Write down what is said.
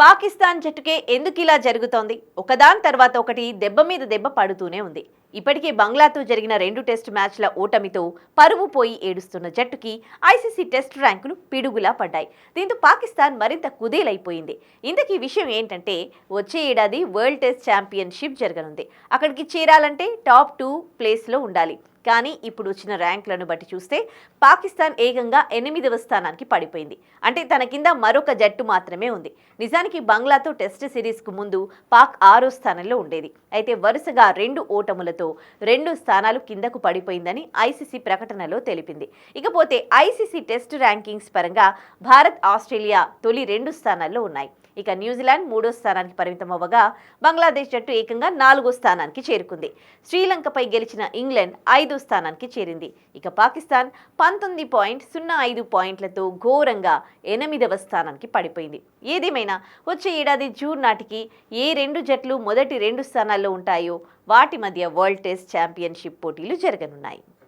పాకిస్తాన్ జట్టుకే ఎందుకు ఇలా జరుగుతోంది? ఒకదాని తర్వాత ఒకటి దెబ్బ మీద దెబ్బ పడుతూనే ఉంది. ఇప్పటికే బంగ్లాతో జరిగిన రెండు టెస్ట్ మ్యాచ్ల ఓటమితో పరువు పోయి ఏడుస్తున్న జట్టుకి ఐసీసీ టెస్ట్ ర్యాంకులు పిడుగులా పడ్డాయి. దీంతో పాకిస్తాన్ మరింత కుదేలైపోయింది. ఇంతకీ విషయం ఏంటంటే వచ్చే ఏడాది వరల్డ్ టెస్ట్ ఛాంపియన్షిప్ జరగనుంది. అక్కడికి చేరాలంటే టాప్ టూ ప్లేస్లో ఉండాలి. కానీ ఇప్పుడు వచ్చిన ర్యాంకులను బట్టి చూస్తే పాకిస్తాన్ ఏకంగా ఎనిమిదవ స్థానానికి పడిపోయింది. అంటే తన కింద మరొక జట్టు మాత్రమే ఉంది. నిజానికి బంగ్లాతో టెస్ట్ సిరీస్కు ముందు పాక్ ఆరో స్థానంలో ఉండేది. అయితే వరుసగా రెండు ఓటములతో రెండు స్థానాలు కిందకు పడిపోయిందని ఐసీసీ ప్రకటనలో తెలిపింది. ఇకపోతే ఐసీసీ టెస్ట్ ర్యాంకింగ్స్ పరంగా భారత్ ఆస్ట్రేలియా తొలి రెండు స్థానాల్లో ఉన్నాయి. ఇక న్యూజిలాండ్ మూడో స్థానానికి పరిమితం అవ్వగా బంగ్లాదేశ్ జట్టు ఏకంగా నాలుగో స్థానానికి చేరుకుంది. శ్రీలంకపై గెలిచిన ఇంగ్లాండ్ ఐదో స్థానానికి చేరింది. ఇక పాకిస్తాన్ పంతొమ్మిది పాయింట్ సున్నా ఐదు పాయింట్లతో ఘోరంగా ఎనిమిదవ స్థానానికి పడిపోయింది. ఏదేమైనా వచ్చే ఏడాది జూన్ నాటికి ఏ రెండు జట్లు మొదటి రెండు స్థానాల్లో ఉంటాయో వాటి మధ్య వరల్డ్ టెస్ట్ ఛాంపియన్షిప్ పోటీలు జరగనున్నాయి.